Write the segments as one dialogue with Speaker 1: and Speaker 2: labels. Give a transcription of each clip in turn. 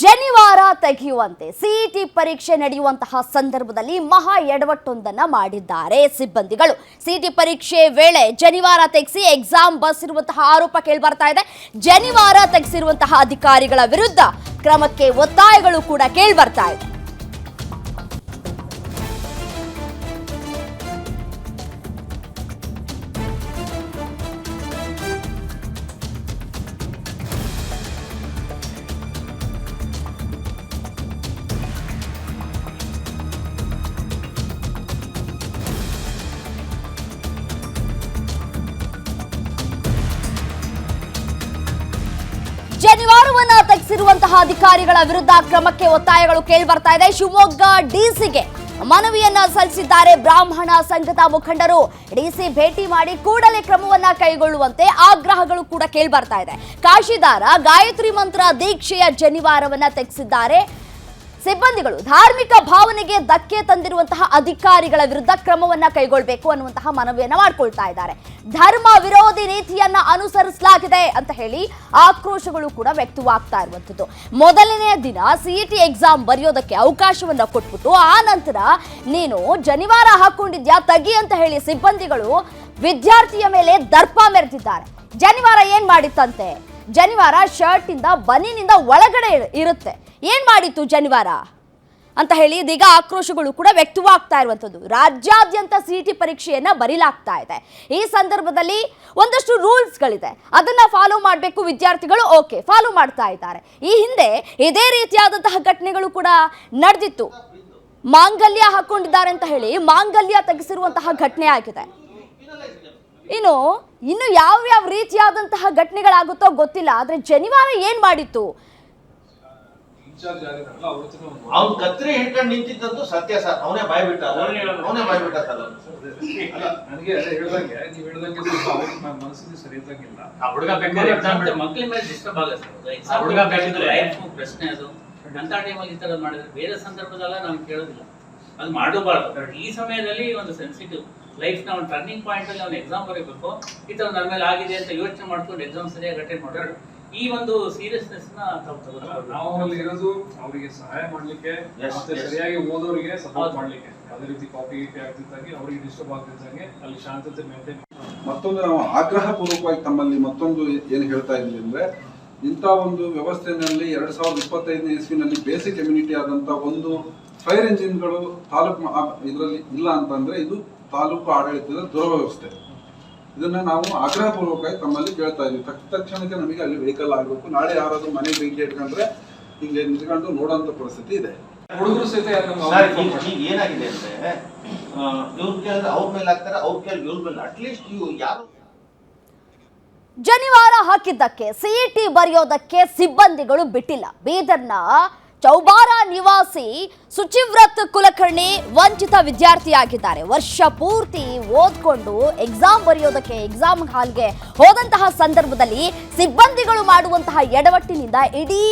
Speaker 1: ಜನಿವಾರ ತೆಗೆಯುವಂತೆ ಸಿಇಟಿ ಪರೀಕ್ಷೆ ನಡೆಯುವಂತಹ ಸಂದರ್ಭದಲ್ಲಿ ಮಹಾ ಎಡವಟ್ಟೊಂದನ್ನ ಮಾಡಿದ್ದಾರೆ ಸಿಬ್ಬಂದಿಗಳು. ಸಿಇಟಿ ಪರೀಕ್ಷೆ ವೇಳೆ ಜನಿವಾರ ತೆಗೆಸಿ ಎಕ್ಸಾಮ್ ಬಸ್ ಇರುವಂತಹ ಆರೋಪ ಕೇಳ್ಬರ್ತಾ ಇದೆ. ಜನಿವಾರ ತೆಗೆಸಿರುವಂತಹ ಅಧಿಕಾರಿಗಳ ವಿರುದ್ಧ ಕ್ರಮಕ್ಕೆ ಒತ್ತಾಯಗಳು ಕೂಡ ಕೇಳ್ಬರ್ತಾ ಇದೆ. ತೆಗೆಸಿರುವಂತಹ ಅಧಿಕಾರಿಗಳ ವಿರುದ್ಧ ಕ್ರಮಕ್ಕೆ ಒತ್ತಾಯಗಳು ಕೇಳಿ ಬರ್ತಾ ಇದೆ. ಶಿವಮೊಗ್ಗ ಡಿಸಿಗೆ ಮನವಿಯನ್ನ ಸಲ್ಲಿಸಿದ್ದಾರೆ. ಬ್ರಾಹ್ಮಣ ಸಂಘದ ಮುಖಂಡರು ಡಿಸಿ ಭೇಟಿ ಮಾಡಿ ಕೂಡಲೇ ಕ್ರಮವನ್ನ ಕೈಗೊಳ್ಳುವಂತೆ ಆಗ್ರಹಗಳು ಕೂಡ ಕೇಳಿ ಬರ್ತಾ ಇದೆ. ಕಾಶಿದಾರ ಗಾಯತ್ರಿ ಮಂತ್ರ ದೀಕ್ಷೆಯ ಜನಿವಾರವನ್ನ ತೆಗೆಸಿದ್ದಾರೆ. ಸಿಬ್ಬಂದಿಗಳು ಧಾರ್ಮಿಕ ಭಾವನೆಗೆ ಧಕ್ಕೆ ತಂದಿರುವಂತಹ ಅಧಿಕಾರಿಗಳ ವಿರುದ್ಧ ಕ್ರಮವನ್ನ ಕೈಗೊಳ್ಳಬೇಕು ಅನ್ನುವಂತಹ ಮನವಿಯನ್ನ ಮಾಡ್ಕೊಳ್ತಾ ಇದ್ದಾರೆ. ಧರ್ಮ ವಿರೋಧಿ ನೀತಿಯನ್ನ ಅನುಸರಿಸಲಾಗಿದೆ ಅಂತ ಹೇಳಿ ಆಕ್ರೋಶಗಳು ಕೂಡ ವ್ಯಕ್ತವಾಗ್ತಾ ಇರುವಂಥದ್ದು. ಮೊದಲನೆಯ ದಿನ ಸಿಇಟಿ ಎಕ್ಸಾಮ್ ಬರೆಯೋದಕ್ಕೆ ಅವಕಾಶವನ್ನ ಕೊಟ್ಬಿಟ್ಟು ಆ ನಂತರ ನೀನು ಜನಿವಾರ ಹಾಕೊಂಡಿದ್ಯಾ, ತಗಿ ಅಂತ ಹೇಳಿ ಸಿಬ್ಬಂದಿಗಳು ವಿದ್ಯಾರ್ಥಿಯ ಮೇಲೆ ದರ್ಪ ಮೆರೆದಿದ್ದಾರೆ. ಜನಿವಾರ ಏನ್ ಮಾಡಿತ್ತಂತೆ? ಜನಿವಾರ ಶರ್ಟ್ ಇಂದ ಬನಿನಿಂದ ಒಳಗಡೆ ಇರ್- ಇರುತ್ತೆ. ಏನ್ ಮಾಡಿತ್ತು ಜನಿವಾರ? ಅಂತ ಹೇಳಿ ಇದೀಗ ಆಕ್ರೋಶಗಳು ಕೂಡ ವ್ಯಕ್ತವಾಗ್ತಾ ಇರುವಂಥದ್ದು. ರಾಜ್ಯಾದ್ಯಂತ ಸಿ ಟಿ ಪರೀಕ್ಷೆಯನ್ನ ಬರೀಲಾಗ್ತಾ ಇದೆ. ಈ ಸಂದರ್ಭದಲ್ಲಿ ಒಂದಷ್ಟು ರೂಲ್ಸ್ಗಳಿದೆ. ಅದನ್ನ ಫಾಲೋ ಮಾಡಬೇಕು ವಿದ್ಯಾರ್ಥಿಗಳು. ಓಕೆ, ಫಾಲೋ ಮಾಡ್ತಾ ಇದ್ದಾರೆ. ಈ ಹಿಂದೆ ಇದೇ ರೀತಿಯಾದಂತಹ ಘಟನೆಗಳು ಕೂಡ ನಡೆದಿತ್ತು. ಮಾಂಗಲ್ಯ ಹಾಕೊಂಡಿದ್ದಾರೆ ಅಂತ ಹೇಳಿ ಮಾಂಗಲ್ಯ ತೆಗೆಸಿರುವಂತಹ ಘಟನೆ ಆಗಿದೆ. ಇನ್ನು ಇನ್ನು ಯಾವ ಯಾವ ರೀತಿಯಾದಂತಹ ಘಟನೆಗಳಾಗುತ್ತೋ ಗೊತ್ತಿಲ್ಲ. ಆದರೆ ಜನಿವಾರ ಏನ್ ಮಾಡಿತ್ತು
Speaker 2: ಇನ್ಚಾರ್ಜ್ ಆಗಿರಲ್ಲ ಅವ್ರ ಹತ್ರ ಒಂದು
Speaker 3: ಅವ್ನ್ ಕತ್ರಿ ಹಿಡ್ಕೊಂಡು ನಿಂತಿದ್ದಂತೂ ಸತ್ಯ ಸರ್. ಅವನೇ ಬಾಯ್ ಬಿಟ್ಟ ಅವನೇ ಬಾಯ್ ಬಿಟ್ಟ
Speaker 2: ನನಗೆ ಅದೇ ಹೇಳ್ದಂಗೆ ನೀವ್ ಹೇಳ್ದಂಗೆ ಸ್ವಲ್ಪ ಅವ್ರಿಗೆ ಮ- ಮನಸ್ಥಿತಿ ಸರಿ ಇದ್ದಂಗಿಲ್ಲ.
Speaker 4: ಹುಡುಗ ಬೇಕಾದ್ರೆ ಮಕ್ಳ ಮೇಲೆ ಡಿಸ್ಟರ್ಬ್ ಆಗುತ್ತೆ
Speaker 2: ಹುಡುಗ ಬೇಕಿದ್ರೆ-
Speaker 4: ಪ್ರಶ್ನೆ ಅದು. ಅಂತ ಟೈಮಲ್ಲಿ ಈ ತರ ಮಾಡಿದ್ರೆ ಬೇರೆ ಸಂದರ್ಭದಲ್ಲ ನಾವು ಕೇಳೋದಿಲ್ಲ. ಅದು ಮಾಡಬಾರ್ದು. ಈ ಸಮಯದಲ್ಲಿ ಒಂದು ಸೆನ್ಸಿಟಿವ್ ಲೈಫ್ನ ಒಂದು ಟರ್ನಿಂಗ್ ಪಾಯಿಂಟ್ ಅಲ್ಲಿ ಅವ್ನು ಎಕ್ಸಾಮ್ ಬರೀಬೇಕು. ಈ ತರ ನನ್ನ ಮೇಲೆ ಆಗಿದೆ ಅಂತ ಯೋಚನೆ ಮಾಡ್ಕೊಂಡು ಎಕ್ಸಾಮ್ ಸರಿಯಾಗಿ ಅಟೆಂಡ್ ಮಾಡೋದು ಈ ಒಂದು ಸೀರಿಯಸ್ನೆಸ್ನ ತಾವು
Speaker 2: ನಾವು ಅಲ್ಲಿ ಇರೋದು ಅವರಿಗೆ ಸಹಾಯ ಮಾಡ್ಲಿಕ್ಕೆ ಮತ್ತೆ ಸರಿಯಾಗಿ ಓದೋರಿಗೆ ಸಪೋರ್ಟ್. ಮಾಡ್ಲಿಕ್ಕೆ. ಯಾವುದೇ ರೀತಿ ಕಾಪಿ ಗೀಪಿ ಆಗ್ತಿದ್ದಂಗೆ ಅವರಿಗೆ ಡಿಸ್ಟರ್ಬ್ ಆಗ್ತಿದ್ದಂಗೆ ಅಲ್ಲಿ ಶಾಂತತೆ ಮೇಂಟೈನ್
Speaker 5: ಮತ್ತೊಂದು ನಾವು ಆಗ್ರಹ ಪೂರ್ವಕವಾಗಿ ತಮ್ಮಲ್ಲಿ ಮತ್ತೊಂದು ಏನು ಹೇಳ್ತಾ ಇದ್ದೀವಿ ಅಂದ್ರೆ ಇಂಥ ಒಂದು ವ್ಯವಸ್ಥೆಯಲ್ಲಿ ಎರಡ್ ಸಾವಿರದ ಇಪ್ಪತ್ತೈದನೇ ಇಸ್ವಿನಲ್ಲಿ ಬೇಸಿಕ್ ಕಮ್ಯುನಿಟಿ ಆದಂತ ಒಂದು ಫೈರ್ ಇಂಜಿನ್ಗಳು ತಾಲೂಕು ಇದರಲ್ಲಿ ಇಲ್ಲ ಅಂತಂದ್ರೆ ಇದು ತಾಲೂಕು ಆಡಳಿತದ ದುರವ್ಯವಸ್ಥೆ. ಇದನ್ನ ನಾವು ಆಗ್ರಹ ಪೂರ್ವಕ ತಮ್ಮಲ್ಲಿ ಕೇಳ್ತಾ ಇದೀವಿ. ತಕ್ಷ ತಕ್ಷಣಕ್ಕೆ ನಮಗೆ ಅಲ್ಲಿ ವೆಹಿಕಲ್ ಆಗಬೇಕು. ನಾಳೆ ಯಾರಾದ್ರೂ ಮನೆ ಬೆಂಕಿ ಇಟ್ಕೊಂಡ್ರೆ ಹಿಂಗೆ ನಿಂತ್ಕೊಂಡು ನೋಡೋಂಥ ಪರಿಸ್ಥಿತಿ ಇದೆ.
Speaker 2: ಹುಡುಗರು ಸಹಿತ
Speaker 3: ಏನಾಗಿದೆ ಅಂದ್ರೆ ಇವ್ರ ಕೇಳಿದ್ರೆ ಅವ್ರ ಮೇಲೆ ಹಾಕ್ತಾರೆ ಅವ್ರ ಕೇಳಿ ಇವ್ರ ಮೇಲೆ. ಅಟ್ಲೀಸ್ಟ್ ಇವ್ ಯಾರು
Speaker 1: ಜನಿವಾರ ಹಾಕಿದ್ದಕ್ಕೆ ಸಿಇಟಿ ಬರೆಯೋದಕ್ಕೆ ಸಿಬ್ಬಂದಿಗಳು ಬಿಟ್ಟಿಲ್ಲ. ಬೀದರ್ನ ಚೌಬಾರ ನಿವಾಸಿ ಸುಚಿವ್ರತ್ ಕುಲಕರ್ಣಿ ವಂಚಿತ ವಿದ್ಯಾರ್ಥಿಯಾಗಿದ್ದಾರೆ. ವರ್ಷ ಪೂರ್ತಿ ಓದ್ಕೊಂಡು ಎಕ್ಸಾಮ್ ಬರೆಯೋದಕ್ಕೆ ಎಕ್ಸಾಮ್ ಹಾಲ್ಗೆ ಹೋದಂತಹ ಸಂದರ್ಭದಲ್ಲಿ ಸಿಬ್ಬಂದಿಗಳು ಮಾಡುವಂತಹ ಎಡವಟ್ಟಿನಿಂದ ಇಡೀ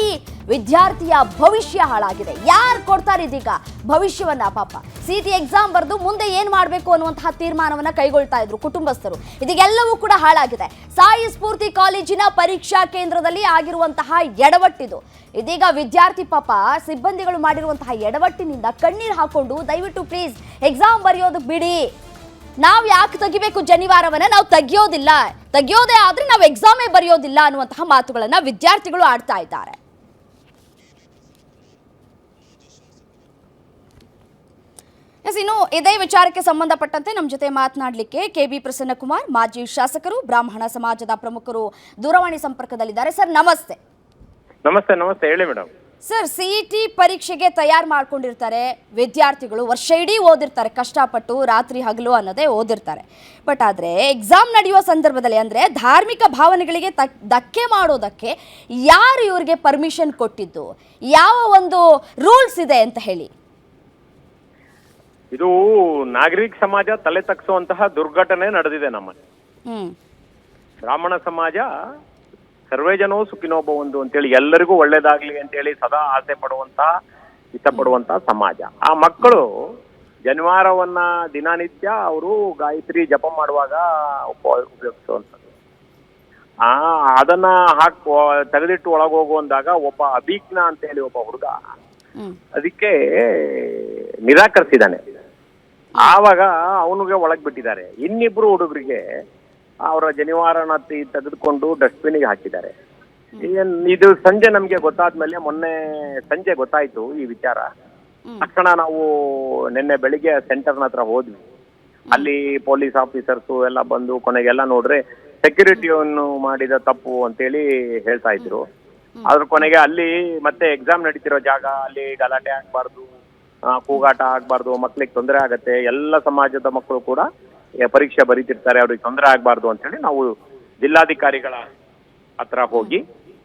Speaker 1: ವಿದ್ಯಾರ್ಥಿಯ ಭವಿಷ್ಯ ಹಾಳಾಗಿದೆ. ಯಾರು ಕೊಡ್ತಾರೆ ಇದೀಗ ಭವಿಷ್ಯವನ್ನ ಪಾಪ? ಸಿ ಟಿ ಎಕ್ಸಾಮ್ ಬರೆದು ಮುಂದೆ ಏನು ಮಾಡಬೇಕು ಅನ್ನುವಂತಹ ತೀರ್ಮಾನವನ್ನು ಕೈಗೊಳ್ತಾ ಇದ್ರು ಕುಟುಂಬಸ್ಥರು. ಇದೀಗೆಲ್ಲವೂ ಕೂಡ ಹಾಳಾಗಿದೆ. ಸಾಯಿ ಸ್ಫೂರ್ತಿ ಕಾಲೇಜಿನ ಪರೀಕ್ಷಾ ಕೇಂದ್ರದಲ್ಲಿ ಆಗಿರುವಂತಹ ಎಡವಟ್ಟಿದು. ಇದೀಗ ವಿದ್ಯಾರ್ಥಿ ಪಾಪ ಸಿಬ್ಬಂದಿಗಳು ಮಾಡಿರುವಂತಹ ಎಡವಟ್ಟಿನಿಂದ ಕಣ್ಣೀರು ಹಾಕೊಂಡು ದಯವಿಟ್ಟು ಪ್ಲೀಸ್ ಎಕ್ಸಾಮ್ ಬರೆಯೋದು ಬಿಡಿ. ನಾವು ಯಾಕೆ ತೆಗಿಬೇಕು ಜನಿವಾರವನ್ನ? ನಾವು ತೆಗಿಯೋದಿಲ್ಲ. ತೆಗಿಯೋದೇ ಆದ್ರೆ ನಾವು ಎಕ್ಸಾಮೇ ಬರೆಯೋದಿಲ್ಲ ಅನ್ನುವಂತಹ ಮಾತುಗಳನ್ನ ವಿದ್ಯಾರ್ಥಿಗಳು ಆಡ್ತಾ ಇದ್ದಾರೆ. ಎಸ್ ಇನ್ನು ಇದೇ ವಿಚಾರಕ್ಕೆ ಸಂಬಂಧಪಟ್ಟಂತೆ ನಮ್ಮ ಜೊತೆ ಮಾತನಾಡಲಿಕ್ಕೆ ಕೆ ಬಿ ಪ್ರಸನ್ನಕುಮಾರ್ ಮಾಜಿ ಶಾಸಕರು ಬ್ರಾಹ್ಮಣ ಸಮಾಜದ ಪ್ರಮುಖರು ದೂರವಾಣಿ ಸಂಪರ್ಕದಲ್ಲಿದ್ದಾರೆ. ಸರ್ ನಮಸ್ತೆ.
Speaker 6: ನಮಸ್ತೆ ನಮಸ್ತೆ. ಹೇಳಿ ಮೇಡಮ್.
Speaker 1: ಸರ್ ಸಿಇಟಿ ಪರೀಕ್ಷೆಗೆ ತಯಾರು ಮಾಡ್ಕೊಂಡಿರ್ತಾರೆ. ವಿದ್ಯಾರ್ಥಿಗಳು ವರ್ಷ ಇಡೀ ಓದಿರ್ತಾರೆ. ಕಷ್ಟಪಟ್ಟು ರಾತ್ರಿ ಹಗಲು ಅನ್ನೋದೇ ಓದಿರ್ತಾರೆ. ಬಟ್ ಆದರೆ ಎಕ್ಸಾಮ್ ನಡೆಯುವ ಸಂದರ್ಭದಲ್ಲಿ ಅಂದರೆ ಧಾರ್ಮಿಕ ಭಾವನೆಗಳಿಗೆ ತಕ್ ಧಕ್ಕೆ ಮಾಡೋದಕ್ಕೆ ಯಾರು ಇವರಿಗೆ ಪರ್ಮಿಷನ್ ಕೊಟ್ಟಿದ್ದು? ಯಾವ ಒಂದು ರೂಲ್ಸ್ ಇದೆ ಅಂತ ಹೇಳಿ.
Speaker 6: ಇದು ನಾಗರಿಕ ಸಮಾಜ ತಲೆ ತಗ್ಸುವಂತಹ ದುರ್ಘಟನೆ ನಡೆದಿದೆ ನಮ್ಮಲ್ಲಿ. ಬ್ರಾಹ್ಮಣ ಸಮಾಜ ಸರ್ವೇ ಜನೋ ಸುಖಿನೋ ಭವಂತು ಅಂತೇಳಿ ಎಲ್ಲರಿಗೂ ಒಳ್ಳೇದಾಗ್ಲಿ ಅಂತೇಳಿ ಸದಾ ಆಸೆ ಪಡುವಂತ ಇಷ್ಟಪಡುವಂತ ಸಮಾಜ. ಆ ಮಕ್ಕಳು ಜನಿವಾರವನ್ನ ದಿನನಿತ್ಯ ಅವರು ಗಾಯತ್ರಿ ಜಪ ಮಾಡುವಾಗ ಉಪ ಉಪಯೋಗಿಸುವಂಥದ್ದು. ಆ ಅದನ್ನ ಹಾಕ್ ತೆಗೆದಿಟ್ಟು ಒಳಗೋಗು ಅಂದಾಗ ಒಬ್ಬ ಅಭಿಜ್ಞ ಅಂತ ಹೇಳಿ ಒಬ್ಬ ಹುಡುಗ ಅದಕ್ಕೆ ನಿರಾಕರಿಸಿದ್ದಾನೆ. ಆವಾಗ ಅವನಿಗೆ ಒಳಗ್ ಬಿಟ್ಟಿದ್ದಾರೆ. ಇನ್ನಿಬ್ರು ಹುಡುಗರಿಗೆ ಅವರ ಜನಿವಾರನ ತೆಗೆದುಕೊಂಡು ಡಸ್ಟ್ಬಿನ್ಗೆ ಹಾಕಿದ್ದಾರೆ. ಇದು ಸಂಜೆ ನಮ್ಗೆ ಗೊತ್ತಾದ್ಮೇಲೆ ಮೊನ್ನೆ ಸಂಜೆ ಗೊತ್ತಾಯ್ತು ಈ ವಿಚಾರ. ತಕ್ಷಣ ನಾವು ನಿನ್ನೆ ಬೆಳಿಗ್ಗೆ ಸೆಂಟರ್ನ ಹತ್ರ ಹೋದ್ವಿ. ಅಲ್ಲಿ ಪೊಲೀಸ್ ಆಫೀಸರ್ಸು ಎಲ್ಲ ಬಂದು ಕೊನೆಗೆಲ್ಲ ನೋಡ್ರೆ ಸೆಕ್ಯೂರಿಟಿಯನ್ನು ಮಾಡಿದ ತಪ್ಪು ಅಂತೇಳಿ ಹೇಳ್ತಾ ಇದ್ರು. ಅದ್ರ ಕೊನೆಗೆ ಅಲ್ಲಿ ಮತ್ತೆ ಎಕ್ಸಾಮ್ ನಡೀತಿರೋ ಜಾಗ ಅಲ್ಲಿ ಗಲಾಟೆ ಆಗ್ಬಾರ್ದು ಕೂಗಾಟ ಆಗ್ಬಾರ್ದು ಮಕ್ಳಿಗೆ ತೊಂದರೆ ಆಗತ್ತೆ ಎಲ್ಲ ಸಮಾಜದ ಮಕ್ಕಳು ಕೂಡ ಪರೀಕ್ಷೆ ಬರೀತಿರ್ತಾರೆ ಅವ್ರಿಗೆ ತೊಂದರೆ ಆಗ್ಬಾರ್ದು ಅಂತೇಳಿ ನಾವು ಜಿಲ್ಲಾಧಿಕಾರಿಗಳ ಹತ್ರ ಹೋಗಿ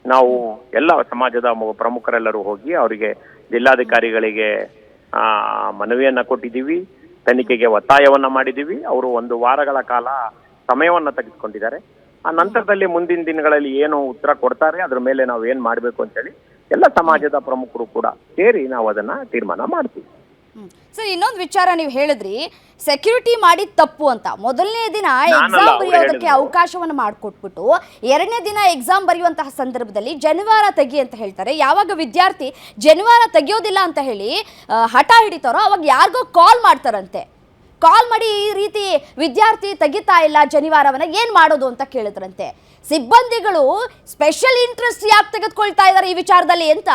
Speaker 6: ನಾವು ಎಲ್ಲ ಸಮಾಜದ ಪ್ರಮುಖರೆಲ್ಲರೂ ಹೋಗಿ ಅವರಿಗೆ ಜಿಲ್ಲಾಧಿಕಾರಿಗಳಿಗೆ ಆ, ಮನವಿಯನ್ನ ಕೊಟ್ಟಿದ್ದೀವಿ ತನಿಖೆಗೆ ಒತ್ತಾಯವನ್ನ ಮಾಡಿದ್ದೀವಿ ಅವರು ಒಂದು ವಾರಗಳ ಕಾಲ ಸಮಯವನ್ನ ತೆಗೆದುಕೊಂಡಿದ್ದಾರೆ. ಆ ನಂತರದಲ್ಲಿ ಮುಂದಿನ ದಿನಗಳಲ್ಲಿ ಏನು ಉತ್ತರ ಕೊಡ್ತಾರೆ ಅದ್ರ ಮೇಲೆ ನಾವು ಏನ್ ಮಾಡ್ಬೇಕು ಅಂತೇಳಿ ಎಲ್ಲ ಸಮಾಜದ ಪ್ರಮುಖರು ಕೂಡ ಸೇರಿ ನಾವು ಅದನ್ನ ತೀರ್ಮಾನ ಮಾಡ್ತೀವಿ.
Speaker 1: ಸರ್ ಇನ್ನೊಂದು ವಿಚಾರ ನೀವು ಹೇಳಿದ್ರಿ ಸೆಕ್ಯೂರಿಟಿ ಮಾಡಿ ತಪ್ಪು ಅಂತ ಮೊದಲನೇ ದಿನ ಎಕ್ಸಾಮ್ ಬರೆಯೋದಕ್ಕೆ. ಅವಕಾಶವನ್ನು ಮಾಡಿಕೊಟ್ಬಿಟ್ಟು ಎರಡನೇ ದಿನ ಎಕ್ಸಾಮ್ ಬರೆಯುವಂತಹ ಸಂದರ್ಭದಲ್ಲಿ ಜನಿವಾರ ತೆಗಿ ಅಂತ ಹೇಳ್ತಾರೆ ಯಾವಾಗ ವಿದ್ಯಾರ್ಥಿ ಜನಿವಾರ ತೆಗಿಯೋದಿಲ್ಲ ಅಂತ ಹೇಳಿ ಹಠ ಹಿಡಿತಾರೋ ಅವಾಗ ಯಾರಿಗೋ ಕಾಲ್ ಮಾಡ್ತಾರಂತೆ ಕಾಲ್ ಮಾಡಿ ಈ ರೀತಿ ವಿದ್ಯಾರ್ಥಿ ತೆಗಿತಾ ಇಲ್ಲ ಜನಿವಾರವನ್ನ ಏನ್ ಮಾಡೋದು ಅಂತ ಕೇಳಿದ್ರಂತೆ. ಸಿಬ್ಬಂದಿಗಳು ಸ್ಪೆಷಲ್ ಇಂಟ್ರೆಸ್ಟ್ ಯಾಕೆ ತೆಗೆದುಕೊಳ್ತಾ ಇದ್ದಾರೆ ಈ ವಿಚಾರದಲ್ಲಿ ಅಂತ?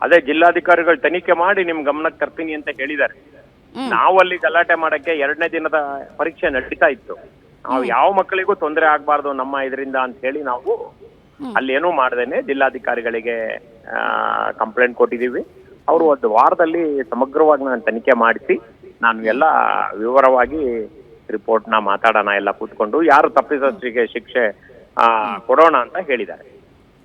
Speaker 6: ಅದೇ ಜಿಲ್ಲಾಧಿಕಾರಿಗಳು ತನಿಖೆ ಮಾಡಿ ನಿಮ್ ಗಮನಕ್ಕೆ ತರ್ತೀನಿ ಅಂತ ಹೇಳಿದ್ದಾರೆ. ನಾವಲ್ಲಿ ಅಲ್ಲಿ ಗಲಾಟೆ ಮಾಡಕ್ಕೆ ಎರಡನೇ ದಿನದ ಪರೀಕ್ಷೆ ನಡೀತಾ ಇತ್ತು. ನಾವು ಯಾವ ಮಕ್ಕಳಿಗೂ ತೊಂದರೆ ಆಗ್ಬಾರ್ದು ನಮ್ಮ ಇದರಿಂದ ಅಂತ ಹೇಳಿ ನಾವು ಅಲ್ಲಿ ಏನೂ ಮಾಡ್ದೇನೆ ಜಿಲ್ಲಾಧಿಕಾರಿಗಳಿಗೆ ಕಂಪ್ಲೇಂಟ್ ಕೊಟ್ಟಿದ್ದೀವಿ. ಅವರು ಒಂದು ವಾರದಲ್ಲಿ ಸಮಗ್ರವಾಗಿ ನಾನು ತನಿಖೆ ಮಾಡಿಸಿ ನಾನು ಎಲ್ಲ ವಿವರವಾಗಿ ರಿಪೋರ್ಟ್ನ ಮಾತಾಡೋಣ ಎಲ್ಲ ಕೂತ್ಕೊಂಡು, ಯಾರು ತಪ್ಪಿಸಿಗೆ ಶಿಕ್ಷೆ ಕೊಡೋಣ ಅಂತ ಹೇಳಿದ್ದಾರೆ.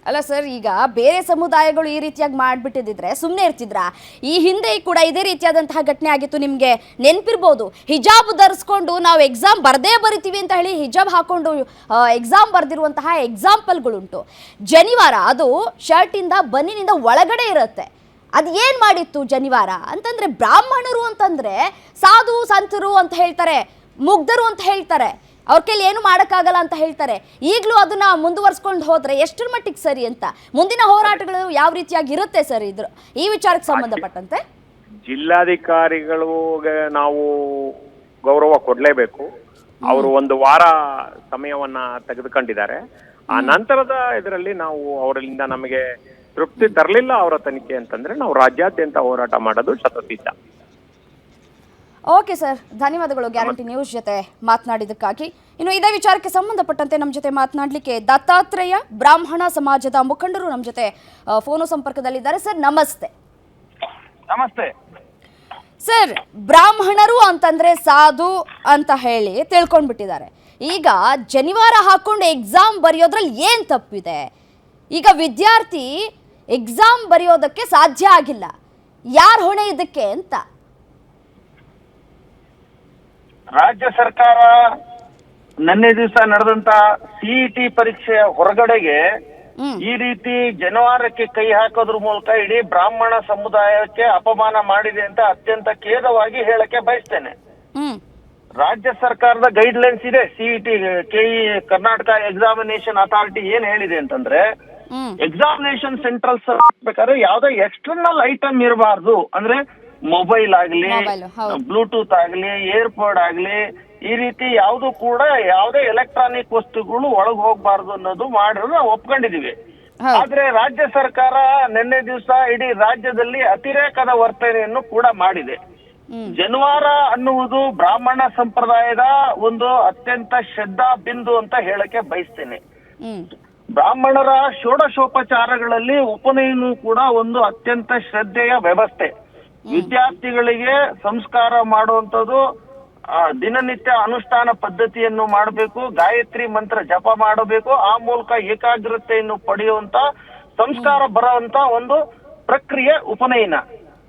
Speaker 1: ಅಲ್ಲ ಸರ್, ಈಗ ಬೇರೆ ಸಮುದಾಯಗಳು ಈ ರೀತಿಯಾಗಿ ಮಾಡಿಬಿಟ್ಟಿದ್ರೆ ಸುಮ್ಮನೆ ಇರ್ತಿದ್ರಾ? ಈ ಹಿಂದೆ ಕೂಡ ಇದೇ ರೀತಿಯಾದಂತಹ ಘಟನೆ ಆಗಿತ್ತು ನಿಮಗೆ ನೆನಪಿರ್ಬೋದು? ಹಿಜಾಬ್ ಧರಿಸ್ಕೊಂಡು ನಾವು ಎಕ್ಸಾಮ್ ಬರದೇ ಬರಿತೀವಿ ಅಂತ ಹೇಳಿ ಹಿಜಾಬ್ ಹಾಕೊಂಡು ಎಕ್ಸಾಮ್ ಬರೆದಿರುವಂತಹ ಎಕ್ಸಾಂಪಲ್ಗಳುಂಟು ಜನಿವಾರ ಅದು ಶರ್ಟಿಂದ ಬನ್ನಿನಿಂದ ಒಳಗಡೆ ಇರುತ್ತೆ. ಅದು ಏನು ಮಾಡಿತ್ತು ಜನಿವಾರ? ಅಂತಂದ್ರೆ ಬ್ರಾಹ್ಮಣರು ಅಂತಂದ್ರೆ ಸಾಧು ಸಂತರು ಅಂತ ಹೇಳ್ತಾರೆ ಮುಗ್ಧರು ಅಂತ ಹೇಳ್ತಾರೆ. ಅವ್ರ ಕೈಲಿ ಏನು ಮಾಡೋಕ್ಕಾಗಲ್ಲ ಅಂತ ಹೇಳ್ತಾರೆ. ಈಗಲೂ ಅದನ್ನ ಮುಂದುವರ್ಸ್ಕೊಂಡು ಹೋದರೆ ಎಷ್ಟರ ಮಟ್ಟಿಗೆ ಸರಿ ಅಂತ? ಮುಂದಿನ ಹೋರಾಟಗಳು ಯಾವ ರೀತಿಯಾಗಿ ಇರುತ್ತೆ ಸರ್ ಇದ್ರ ಈ ವಿಚಾರಕ್ಕೆ ಸಂಬಂಧಪಟ್ಟಂತೆ?
Speaker 6: ಜಿಲ್ಲಾಧಿಕಾರಿಗಳು ನಾವು ಗೌರವ ಕೊಡಲೇಬೇಕು. ಅವರು ಒಂದು ವಾರ ಸಮಯವನ್ನ ತೆಗೆದುಕೊಂಡಿದ್ದಾರೆ. ಆ ನಂತರದ ಇದರಲ್ಲಿ ನಾವು ಅವರಿಂದ ನಮಗೆ ತೃಪ್ತಿ ತರಲಿಲ್ಲ ಅವರ ತನಿಖೆ ಅಂತಂದ್ರೆ ನಾವು ರಾಜ್ಯಾದ್ಯಂತ ಹೋರಾಟ ಮಾಡೋದು ಶತಸಿದ್ಧ
Speaker 1: ಓಕೆ ಸರ್ ಧನ್ಯವಾದಗಳು ಗ್ಯಾರಂಟಿ ನ್ಯೂಸ್ ಜೊತೆ ಮಾತನಾಡಿದ್ದಕ್ಕಾಗಿ. ಇನ್ನು ಇದೇ ವಿಚಾರಕ್ಕೆ ಸಂಬಂಧಪಟ್ಟಂತೆ ನಮ್ಮ ಜೊತೆ ಮಾತನಾಡಲಿಕ್ಕೆ ದತ್ತಾತ್ರೇಯ ಬ್ರಾಹ್ಮಣ ಸಮಾಜದ ಮುಖಂಡರು ನಮ್ಮ ಜೊತೆ ಫೋನು ಸಂಪರ್ಕದಲ್ಲಿದ್ದಾರೆ ಸರ್. ನಮಸ್ತೆ.
Speaker 7: ನಮಸ್ತೆ.
Speaker 1: ಸರ್ ಬ್ರಾಹ್ಮಣರು ಅಂತಂದ್ರೆ ಸಾಧು ಅಂತ ಹೇಳಿ ತಿಳ್ಕೊಂಡ್ಬಿಟ್ಟಿದ್ದಾರೆ. ಈಗ ಜನಿವಾರ ಹಾಕೊಂಡು ಎಕ್ಸಾಮ್ ಬರೆಯೋದ್ರಲ್ಲಿ ಏನು ತಪ್ಪಿದೆ? ಈಗ ವಿದ್ಯಾರ್ಥಿ ಎಕ್ಸಾಮ್ ಬರೆಯೋದಕ್ಕೆ ಸಾಧ್ಯ ಆಗಿಲ್ಲ. ಯಾರು ಹೊಣೆ ಇದಕ್ಕೆ ಅಂತ?
Speaker 7: ರಾಜ್ಯ ಸರ್ಕಾರ ನಿನ್ನೆ ದಿವಸ ನಡೆದಂತ ಸಿಇಟಿ ಪರೀಕ್ಷೆಯ ಹೊರಗಡೆಗೆ ಈ ರೀತಿ ಜನವಾರಕ್ಕೆ ಕೈ ಹಾಕೋದ್ರ ಮೂಲಕ ಇಡೀ ಬ್ರಾಹ್ಮಣ ಸಮುದಾಯಕ್ಕೆ ಅಪಮಾನ ಮಾಡಿದೆ ಅಂತ ಅತ್ಯಂತ ಖೇದವಾಗಿ ಹೇಳಕ್ಕೆ ಬಯಸ್ತೇನೆ. ರಾಜ್ಯ ಸರ್ಕಾರದ ಗೈಡ್ ಲೈನ್ಸ್ ಇದೆ CET KE Karnataka examination authority ಏನ್ ಹೇಳಿದೆ ಅಂತಂದ್ರೆ ಎಕ್ಸಾಮಿನೇಷನ್ ಸೆಂಟ್ರಲ್ ಬೇಕಾದ್ರೆ ಯಾವ್ದೋ ಎಕ್ಸ್ಟರ್ನಲ್ ಐಟಮ್ ಇರಬಾರ್ದು. ಅಂದ್ರೆ ಮೊಬೈಲ್ ಆಗ್ಲಿ
Speaker 1: Mobile, ಹೌದು.
Speaker 7: ಬ್ಲೂಟೂತ್ ಆಗ್ಲಿ ಏರ್ಪೋರ್ಡ್ ಆಗ್ಲಿ ಈ ರೀತಿ ಯಾವ್ದು ಕೂಡ ಯಾವ್ದೇ ಎಲೆಕ್ಟ್ರಾನಿಕ್ ವಸ್ತುಗಳು ಒಳಗ್ ಹೋಗ್ಬಾರ್ದು ಅನ್ನೋದು ಮಾಡಿರೋದು ನಾವು ಒಪ್ಕೊಂಡಿದೀವಿ.
Speaker 1: ಹೌದು.
Speaker 7: ಆದ್ರೆ ರಾಜ್ಯ ಸರ್ಕಾರ ನಿನ್ನೆ ದಿವಸ ಇಡೀ ರಾಜ್ಯದಲ್ಲಿ ಅತಿರೇಕದ ವರ್ತನೆಯನ್ನು ಕೂಡ ಮಾಡಿದೆ.
Speaker 1: ಜನವಾರ
Speaker 7: ಜನಿವಾರ ಅನ್ನುವುದು ಬ್ರಾಹ್ಮಣ ಸಂಪ್ರದಾಯದ ಒಂದು ಅತ್ಯಂತ ಶ್ರದ್ಧಾ ಬಿಂದು ಅಂತ ಹೇಳಕ್ಕೆ ಬಯಸ್ತೇನೆ.
Speaker 1: ಹ್ಮ್.
Speaker 7: ಬ್ರಾಹ್ಮಣರ ಷೋಡಶೋಪಚಾರಗಳಲ್ಲಿ ಉಪನಯನು ಕೂಡ ಒಂದು ಅತ್ಯಂತ ಶ್ರದ್ಧೆಯ ವ್ಯವಸ್ಥೆ. ವಿದ್ಯಾರ್ಥಿಗಳಿಗೆ ಸಂಸ್ಕಾರ ಮಾಡುವಂಥದ್ದು ಆ, ದಿನನಿತ್ಯ ಅನುಷ್ಠಾನ ಪದ್ಧತಿಯನ್ನು ಮಾಡಬೇಕು ಗಾಯತ್ರಿ ಮಂತ್ರ ಜಪ ಮಾಡಬೇಕು ಆ ಮೂಲಕ ಏಕಾಗ್ರತೆಯನ್ನು ಪಡೆಯುವಂತ ಸಂಸ್ಕಾರ ಬರುವಂತ ಒಂದು ಪ್ರಕ್ರಿಯೆ ಉಪನಯನ.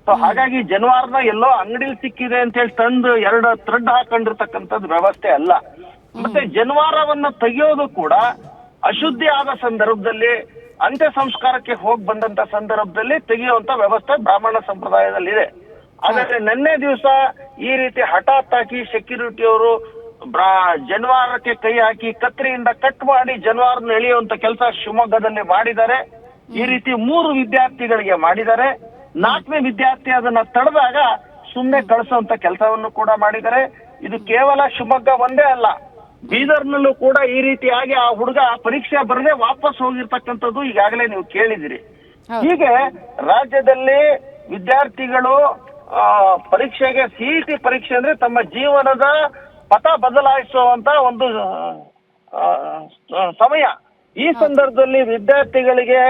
Speaker 7: ಸೊ ಹಾಗಾಗಿ ಜನವಾರನ ಎಲ್ಲೋ ಅಂಗಡಿಲಿ ಸಿಕ್ಕಿದೆ ಅಂತ ಹೇಳಿ ತಂದು ಎರಡು ಥ್ರೆಡ್ ಹಾಕೊಂಡಿರ್ತಕ್ಕಂಥದ್ದು ವ್ಯವಸ್ಥೆ ಅಲ್ಲ. ಮತ್ತೆ ಜನವಾರವನ್ನ ತೆಗೆಯೋದು ಕೂಡ ಅಶುದ್ಧಿ ಆದ ಸಂದರ್ಭದಲ್ಲಿ ಅಂತ್ಯ ಸಂಸ್ಕಾರಕ್ಕೆ ಹೋಗಿ ಬಂದಂತ ಸಂದರ್ಭದಲ್ಲಿ ತೆಗೆಯುವಂತ ವ್ಯವಸ್ಥೆ ಬ್ರಾಹ್ಮಣ ಸಂಪ್ರದಾಯದಲ್ಲಿ ಇದೆ. ಆದರೆ ನಿನ್ನೆ ದಿವಸ ಈ ರೀತಿ ಹಠಾತ್ ಹಾಕಿ ಸೆಕ್ಯೂರಿಟಿ ಅವರು ಜನವಾರಕ್ಕೆ ಕೈ ಹಾಕಿ ಕತ್ರಿಯಿಂದ ಕಟ್ ಮಾಡಿ ಜನವಾರನ ಎಳೆಯುವಂತ ಕೆಲಸ ಶಿವಮೊಗ್ಗದಲ್ಲಿ ಮಾಡಿದ್ದಾರೆ. ಈ ರೀತಿ ಮೂರು ವಿದ್ಯಾರ್ಥಿಗಳಿಗೆ ಮಾಡಿದ್ದಾರೆ. ನಾಲ್ಕನೇ ವಿದ್ಯಾರ್ಥಿ ಅದನ್ನ ತಡೆದಾಗ ಸುಮ್ಮನೆ ಕಳಿಸುವಂತ ಕೆಲಸವನ್ನು ಕೂಡ ಮಾಡಿದ್ದಾರೆ. ಇದು ಕೇವಲ ಶಿವಮೊಗ್ಗ ಒಂದೇ ಅಲ್ಲ. ಬೀದರ್ನಲ್ಲೂ ಕೂಡ ಈ ರೀತಿಯಾಗಿ ಆ ಹುಡುಗ ಪರೀಕ್ಷೆ ಬರದೆ ವಾಪಸ್ ಹೋಗಿರ್ತಕ್ಕಂಥದ್ದು ಈಗಾಗಲೇ ನೀವು ಕೇಳಿದಿರಿ. ಹೀಗೆ ರಾಜ್ಯದಲ್ಲಿ ವಿದ್ಯಾರ್ಥಿಗಳು ಆ, ಪರೀಕ್ಷೆಗೆ ಸಿಇಟಿ ಪರೀಕ್ಷೆ ಅಂದ್ರೆ ತಮ್ಮ ಜೀವನದ ಪಥ ಬದಲಾಯಿಸುವಂತ ಒಂದು ಸಮಯ. ಈ ಸಂದರ್ಭದಲ್ಲಿ ವಿದ್ಯಾರ್ಥಿಗಳಿಗೆ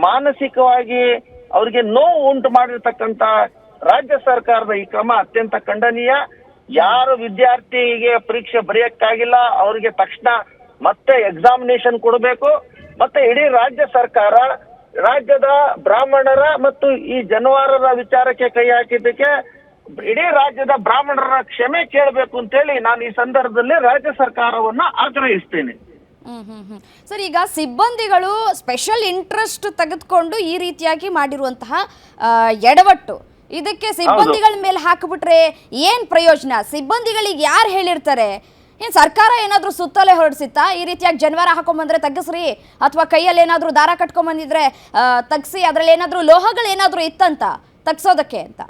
Speaker 7: ಮಾನಸಿಕವಾಗಿ ಅವರಿಗೆ ನೋವು ಉಂಟು ಮಾಡಿರ್ತಕ್ಕಂತ ರಾಜ್ಯ ಸರ್ಕಾರದ ಈ ಕ್ರಮ ಅತ್ಯಂತ ಖಂಡನೀಯ. ಯಾರು ವಿದ್ಯಾರ್ಥಿಗೆ ಪರೀಕ್ಷೆ ಬರೆಯಕ್ಕಾಗಿಲ್ಲ, ಅವರಿಗೆ ತಕ್ಷಣ ಮತ್ತೆ ಎಕ್ಸಾಮಿನೇಷನ್ ಕೊಡಬೇಕು. ಮತ್ತೆ ಇಡೀ ರಾಜ್ಯ ಸರ್ಕಾರ, ರಾಜ್ಯದ ಬ್ರಾಹ್ಮಣರ ಮತ್ತು ಈ ಜನವಾರರ ವಿಚಾರಕ್ಕೆ ಕೈ ಹಾಕಿದ್ದಕ್ಕೆ ಇಡೀ ರಾಜ್ಯದ ಬ್ರಾಹ್ಮಣರ ಕ್ಷಮೆ ಕೇಳಬೇಕು ಅಂತೇಳಿ ನಾನು ಈ ಸಂದರ್ಭದಲ್ಲಿ ರಾಜ್ಯ ಸರ್ಕಾರವನ್ನ ಆಗ್ರಹಿಸ್ತೇನೆ.
Speaker 1: ಸರ್, ಈಗ ಸಿಬ್ಬಂದಿಗಳು ಸ್ಪೆಷಲ್ ಇಂಟ್ರೆಸ್ಟ್ ತೆಗೆದುಕೊಂಡು ಈ ರೀತಿಯಾಗಿ ಮಾಡಿರುವಂತಹ ಎಡವಟ್ಟು ಇದಕ್ಕೆ ಸಿಬ್ಬಂದಿಗಳ ಮೇಲೆ ಹಾಕಿಬಿಟ್ರೆ ಏನ್ ಪ್ರಯೋಜನ? ಸಿಬ್ಬಂದಿಗಳಿಗೆ ಯಾರು ಹೇಳಿರ್ತಾರೆ? ಏನ್ ಸರ್ಕಾರ ಏನಾದ್ರೂ ಸುತ್ತಲೇ ಹೊರಡಿಸಿತ್ತಾ? ಈ ರೀತಿಯಾಗಿ ಜನವಾರ ಹಾಕೊಂಬಂದ್ರೆ ತಗ್ಗಿಸ್ರಿ ಅಥವಾ ಕೈಯಲ್ಲಿ ಏನಾದ್ರೂ ದಾರ ಕಟ್ಕೊಂಡ್ ಬಂದಿದ್ರೆ ತಗ್ಸಿ ಅದ್ರಲ್ಲಿ ಏನಾದ್ರೂ ಲೋಹಗಳು ಏನಾದ್ರೂ ಇತ್ತಂತ? ತಗ್ಸೋದಕ್ಕೆ ಅಂತ.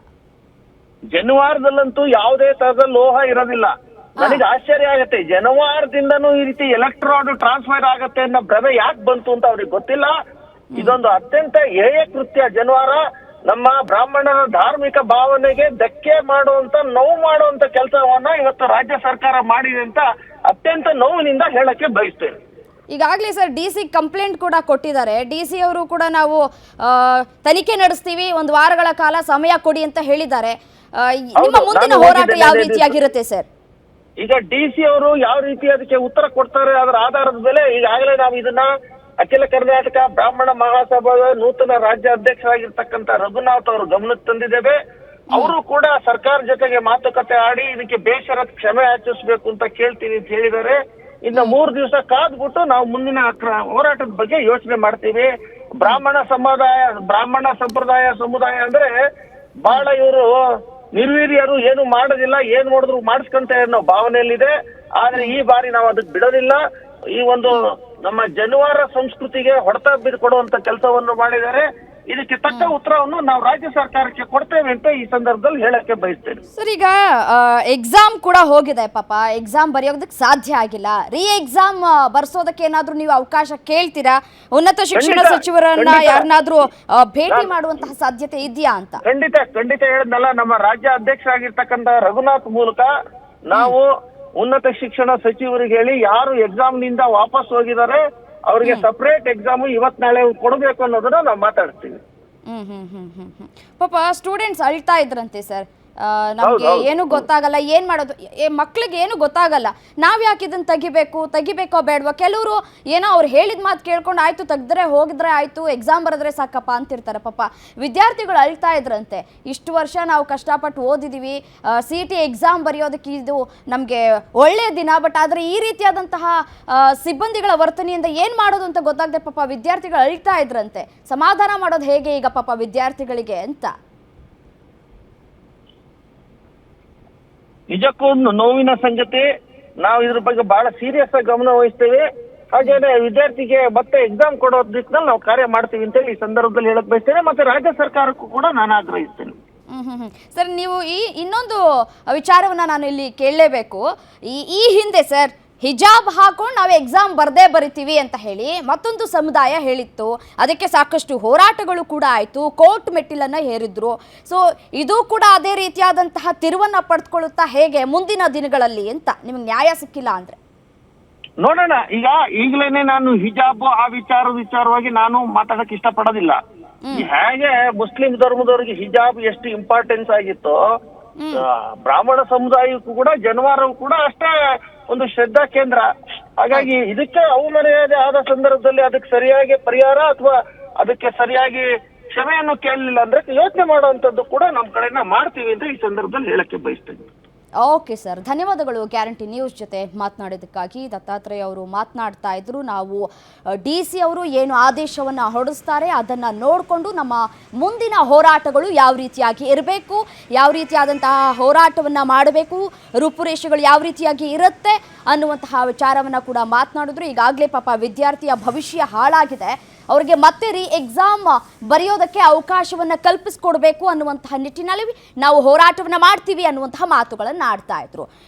Speaker 7: ಜನವಾರದಲ್ಲಂತೂ ಯಾವುದೇ ತರದ ಲೋಹ ಇರೋದಿಲ್ಲ. ನನಗೆ ಆಶ್ಚರ್ಯ ಆಗತ್ತೆ. ಜನವಾರದಿಂದನೂ ಈ ರೀತಿ ಎಲೆಕ್ಟ್ರಾಡ್ ಟ್ರಾನ್ಸ್ಫರ್ ಆಗತ್ತೆ ಅನ್ನೋ ಭ್ರಮೆ ಯಾಕೆ ಬಂತು ಅಂತ ಅವ್ರಿಗೆ ಗೊತ್ತಿಲ್ಲ. ಇದೊಂದು ಅತ್ಯಂತ ಹೇಯ ಕೃತ್ಯ ಜನವಾರ. ನಮ್ಮ ಬ್ರಾಹ್ಮಣರ ಧಾರ್ಮಿಕ ಭಾವನೆಗೆ ಧಕ್ಕೆ ಮಾಡುವಂತ ನೋವು ಮಾಡುವಂತ ಕೆಲಸವನ್ನ ಇವತ್ತು ರಾಜ್ಯ ಸರ್ಕಾರ ಮಾಡಿದೆ ಅಂತ ಅತ್ಯಂತ ನೋವಿನಿಂದ ಹೇಳಕ್ಕೆ ಬಯಸ್ತೇನೆ.
Speaker 1: ಈಗಾಗಲೇ ಸರ್ ಡಿ ಸಿ ಕಂಪ್ಲೇಂಟ್ ಕೂಡ ಕೊಟ್ಟಿದ್ದಾರೆ. ಡಿ ಸಿ ಅವರು ಕೂಡ ನಾವು ತನಿಖೆ ನಡೆಸ್ತೀವಿ. ಒಂದು ವಾರಗಳ ಕಾಲ ಸಮಯ ಕೊಡಿ ಅಂತ ಹೇಳಿದ್ದಾರೆ. ನಿಮ್ಮ ಮುಂದಿನ ಹೋರಾಟ ಯಾವ ರೀತಿಯಾಗಿರುತ್ತೆ ಸರ್?
Speaker 7: ಈಗ ಡಿ ಸಿ ಅವರು ಯಾವ ರೀತಿ ಅದಕ್ಕೆ ಉತ್ತರ ಕೊಡ್ತಾರೆ ಅದರ ಆಧಾರದ ಮೇಲೆ ಈಗಾಗಲೇ ನಾವು ಇದನ್ನ ಅಖಿಲ ಕರ್ನಾಟಕ ಬ್ರಾಹ್ಮಣ ಮಹಾಸಭಾದ ನೂತನ ರಾಜ್ಯ ಅಧ್ಯಕ್ಷರಾಗಿರ್ತಕ್ಕಂತ ರಘುನಾಥ್ ಅವರು ಗಮನಕ್ಕೆ ತಂದಿದ್ದೇವೆ. ಅವರು ಕೂಡ ಸರ್ಕಾರ ಜೊತೆಗೆ ಮಾತುಕತೆ ಆಡಿ ಇದಕ್ಕೆ ಬೇಷರತ್ ಕ್ಷಮೆ ಆಚರಿಸಬೇಕು ಅಂತ ಕೇಳ್ತೀನಿ ಅಂತ ಹೇಳಿದ್ದಾರೆ. ಇನ್ನು ಮೂರು ದಿವಸ ಕಾದ್ಬಿಟ್ಟು ನಾವು ಮುಂದಿನ ಹೋರಾಟದ ಬಗ್ಗೆ ಯೋಚನೆ ಮಾಡ್ತೀವಿ. ಬ್ರಾಹ್ಮಣ ಸಮುದಾಯ, ಬ್ರಾಹ್ಮಣ ಸಂಪ್ರದಾಯ ಸಮುದಾಯ ಅಂದ್ರೆ ಬಹಳ ಇವರು ನಿರ್ವೀರ್ಯರು ಏನು ಮಾಡೋದಿಲ್ಲ, ಏನ್ ಮಾಡಿದ್ರು ಮಾಡಿಸ್ಕೊಂತ ಅನ್ನೋ ಭಾವನೆಯಲ್ಲಿದೆ. ಆದ್ರೆ ಈ ಬಾರಿ ನಾವು ಅದಕ್ಕೆ ಬಿಡೋದಿಲ್ಲ. ಈ ಒಂದು ನಮ್ಮ ಜನವಾರ ಸಂಸ್ಕೃತಿಗೆ ಹೊಡೆತ ಬಿದ್ದು ಕೊಡುವಂತ ಕೆಲಸವನ್ನು ಮಾಡಿದ್ದಾರೆ. ಇದಕ್ಕೆ ತಕ್ಕ ಉತ್ತರವನ್ನು ನಾವು ರಾಜ್ಯ ಸರ್ಕಾರಕ್ಕೆ ಕೊಡ್ತೇವೆ ಅಂತ ಈ ಸಂದರ್ಭದಲ್ಲಿ ಹೇಳಕ್ಕೆ ಬಯಸ್ತೇನೆ.
Speaker 1: ಸರ್ ಈಗ ಎಕ್ಸಾಮ್ ಕೂಡ ಹೋಗಿದೆ ಪಾಪ. ಎಕ್ಸಾಮ್ ಬರೆಯೋದಕ್ಕೆ ಸಾಧ್ಯ ಆಗಿಲ್ಲ. ರೀ ಎಕ್ಸಾಮ್ ಬರ್ಸೋದಕ್ಕೆ ಏನಾದ್ರೂ ನೀವು ಅವಕಾಶ ಕೇಳ್ತೀರಾ? ಉನ್ನತ ಶಿಕ್ಷಣ ಸಚಿವರನ್ನ. ಯಾರನ್ನಾದ್ರೂ ಭೇಟಿ ಮಾಡುವಂತಹ ಸಾಧ್ಯತೆ ಇದೆಯಾ ಅಂತ?
Speaker 7: ಖಂಡಿತ ಖಂಡಿತ ಹೇಳಿದ್ನಲ್ಲ ನಮ್ಮ ರಾಜ್ಯ ಅಧ್ಯಕ್ಷರಾಗಿರ್ತಕ್ಕಂಥ ರಘುನಾಥ್ ಮೂಲಕ ನಾವು ಉನ್ನತ ಶಿಕ್ಷಣ ಸಚಿವರಿಗೆ ಹೇಳಿ ಯಾರು ಎಕ್ಸಾಮ್ನಿಂದ ವಾಪಸ್ ಹೋಗಿದ್ದಾರೆ ಅವರಿಗೆ ಸಪರೇಟ್ ಎಕ್ಸಾಮ್ ಇವತ್ ನಾಳೆ ಕೊಡಬೇಕು ಅನ್ನೋದನ್ನ ನಾವು ಮಾತಾಡ್ತೀವಿ.
Speaker 1: ಹ್ಮ್ ಹ್ಮ್ ಹ್ಮ್ ಹ್ಮ್ ಹ್ಮ್. ಪಾಪ ಸ್ಟೂಡೆಂಟ್ಸ್ ಅಳ್ತಾ ಇದ್ರಂತೆ ಸರ್ ನಮಗೆ. ಏನು ಗೊತ್ತಾಗಲ್ಲ ಏನು ಮಾಡೋದು ಏ- ಮಕ್ಳಿಗೆ ಏನು ಗೊತ್ತಾಗಲ್ಲ. ನಾವು ಯಾಕೆ ಇದನ್ನ ತೆಗಿಬೇಕು ತೆಗಿಬೇಕೋ ಬೇಡವೋ? ಕೆಲವರು ಏನೋ ಅವ್ರು ಹೇಳಿದ ಮಾತು ಕೇಳ್ಕೊಂಡು ಆಯ್ತು ತೆಗ್ದ್ರೆ ಹೋಗಿದ್ರೆ ಆಯ್ತು ಎಕ್ಸಾಮ್ ಬರೆದ್ರೆ ಸಾಕಪ್ಪ ಅಂತಿರ್ತಾರೆ ಪಾಪ. ವಿದ್ಯಾರ್ಥಿಗಳು ಅಳ್ತಾ ಇದ್ರಂತೆ. ಇಷ್ಟು ವರ್ಷ ನಾವು ಕಷ್ಟಪಟ್ಟು ಓದಿದ್ದೀವಿ ಸಿ ಟಿ ಎಕ್ಸಾಮ್ ಬರೆಯೋದಕ್ಕೆ ಇದು ನಮಗೆ ಒಳ್ಳೆಯ ದಿನ ಬಟ್ ಆದ್ರೆ ಈ ರೀತಿಯಾದಂತಹ ಸಿಬ್ಬಂದಿಗಳ ವರ್ತನೆಯಿಂದ ಏನು ಮಾಡೋದು ಅಂತ ಗೊತ್ತಾಗದೆ ಪಾಪ ವಿದ್ಯಾರ್ಥಿಗಳು ಅಳ್ತಾ ಇದ್ರಂತೆ. ಸಮಾಧಾನ ಮಾಡೋದು ಹೇಗೆ ಈಗ ಪಾಪ ವಿದ್ಯಾರ್ಥಿಗಳಿಗೆ ಅಂತ.
Speaker 7: ನಿಜಕ್ಕೂ ನೋವಿನ ಸಂಗತಿ. ನಾವು ಇದ್ರ ಬಗ್ಗೆ ಬಹಳ ಸೀರಿಯಸ್ ಆಗಿ ಗಮನ ವಹಿಸ್ತೇವೆ. ಹಾಗೇನೆ ವಿದ್ಯಾರ್ಥಿಗೆ ಮತ್ತೆ ಎಕ್ಸಾಮ್ ಕೊಡೋ ದಿಕ್ಕಿನಲ್ಲಿ ನಾವು ಕಾರ್ಯ ಮಾಡ್ತೀವಿ ಅಂತೇಳಿ ಈ ಸಂದರ್ಭದಲ್ಲಿ ಹೇಳಕ್ ಬಯಸ್ತೇನೆ. ಮತ್ತೆ ರಾಜ್ಯ ಸರ್ಕಾರಕ್ಕೂ ಕೂಡ ನಾನು ಆಗ್ರಹಿಸ್ತೇನೆ.
Speaker 1: ಸರ್, ನೀವು ಈ ಇನ್ನೊಂದು ವಿಚಾರವನ್ನ ನಾನು ಇಲ್ಲಿ ಕೇಳಲೇಬೇಕು. ಈ ಈ ಹಿಂದೆ ಸರ್ ಹಿಜಾಬ್ ಹಾಕೊಂಡು ನಾವು ಎಕ್ಸಾಮ್ ಬರ್ದೇ ಬರಿತೀವಿ ಅಂತ ಹೇಳಿ ಮತ್ತೊಂದು ಸಮುದಾಯ ಹೇಳಿತ್ತು. ಅದಕ್ಕೆ ಸಾಕಷ್ಟು ಹೋರಾಟಗಳು ಕೂಡ ಆಯಿತು. ಕೋರ್ಟ್ ಮೆಟ್ಟಿಲನ್ನು ಹೇರಿದ್ರು. ಸೊ ಇದು ಕೂಡ ಅದೇ ರೀತಿಯಾದಂತಹ ತಿರುವನ್ನ ಪಡೆದುಕೊಳ್ಳುತ್ತಾ ಹೇಗೆ ಮುಂದಿನ ದಿನಗಳಲ್ಲಿ ಅಂತ ನಿಮ್ಗೆ ನ್ಯಾಯ ಸಿಕ್ಕಿಲ್ಲ ಅಂದ್ರೆ?
Speaker 7: ನೋಡೋಣ. ಈಗ ಈಗಲೇನೆ ನಾನು ಹಿಜಾಬ್ ಆ ವಿಚಾರ ವಿಚಾರವಾಗಿ ನಾನು ಮಾತಾಡಕ್ ಇಷ್ಟಪಡೋದಿಲ್ಲ. ಹೇಗೆ ಮುಸ್ಲಿಂ ಧರ್ಮದವರಿಗೆ ಹಿಜಾಬ್ ಎಷ್ಟು ಇಂಪಾರ್ಟೆನ್ಸ್ ಆಗಿತ್ತು ಬ್ರಾಹ್ಮಣ ಸಮುದಾಯಕ್ಕೂ ಕೂಡ ಜನವಾರವು ಕೂಡ ಅಷ್ಟೇ ಒಂದು ಶ್ರದ್ಧಾ ಕೇಂದ್ರ. ಹಾಗಾಗಿ ಇದಕ್ಕೆ ಅವಮರ್ಯಾದೆ ಆದ ಸಂದರ್ಭದಲ್ಲಿ ಅದಕ್ಕೆ ಸರಿಯಾಗಿ ಪರಿಹಾರ ಅಥವಾ ಅದಕ್ಕೆ ಸರಿಯಾಗಿ ಕ್ಷಮೆಯನ್ನು ಕೇಳಲಿಲ್ಲ ಅಂದ್ರೆ ಯೋಚನೆ ಮಾಡುವಂತದ್ದು ಕೂಡ ನಮ್ಮ ಕಡೆಯಿಂದ ಮಾಡ್ತೀವಿ ಅಂತ ಈ ಸಂದರ್ಭದಲ್ಲಿ ಹೇಳಕ್ಕೆ ಬಯಸ್ತೇನೆ.
Speaker 1: ಓಕೆ ಸರ್, ಧನ್ಯವಾದಗಳು ಗ್ಯಾರಂಟಿ ನ್ಯೂಸ್ ಜೊತೆ ಮಾತನಾಡೋದಕ್ಕಾಗಿ ದತ್ತಾತ್ರೇಯ ಅವರು ಮಾತನಾಡ್ತಾ ಇದ್ರು, ನಾವು ಡಿ ಸಿ ಅವರು ಏನು ಆದೇಶವನ್ನು ಹೊರಡಿಸ್ತಾರೆ ಅದನ್ನು ನೋಡಿಕೊಂಡು ನಮ್ಮ ಮುಂದಿನ ಹೋರಾಟಗಳು ಯಾವ ರೀತಿಯಾಗಿ ಇರಬೇಕು, ಯಾವ ರೀತಿಯಾದಂತಹ ಹೋರಾಟವನ್ನು ಮಾಡಬೇಕು, ರೂಪುರೇಷೆಗಳು ಯಾವ ರೀತಿಯಾಗಿ ಇರುತ್ತೆ ಅನ್ನುವಂತಹ ವಿಚಾರವನ್ನು ಕೂಡ ಮಾತನಾಡಿದ್ರು. ಈಗಾಗಲೇ ಪಾಪ ವಿದ್ಯಾರ್ಥಿಯ ಭವಿಷ್ಯ ಹಾಳಾಗಿದೆ. ಅವರಿಗೆ ಮತ್ತೆ ರೀ ಎಕ್ಸಾಮ್ ಬರೆಯೋದಕ್ಕೆ ಅವಕಾಶವನ್ನು ಕಲ್ಪಿಸಿಕೊಡ್ಬೇಕು ಅನ್ನುವಂತಹ ನಿಟ್ಟಿನಲ್ಲಿ ನಾವು ಹೋರಾಟವನ್ನು ಮಾಡ್ತೀವಿ ಅನ್ನುವಂತಹ ಮಾತುಗಳನ್ನು ಆಡ್ತಾ ಇದ್ರು.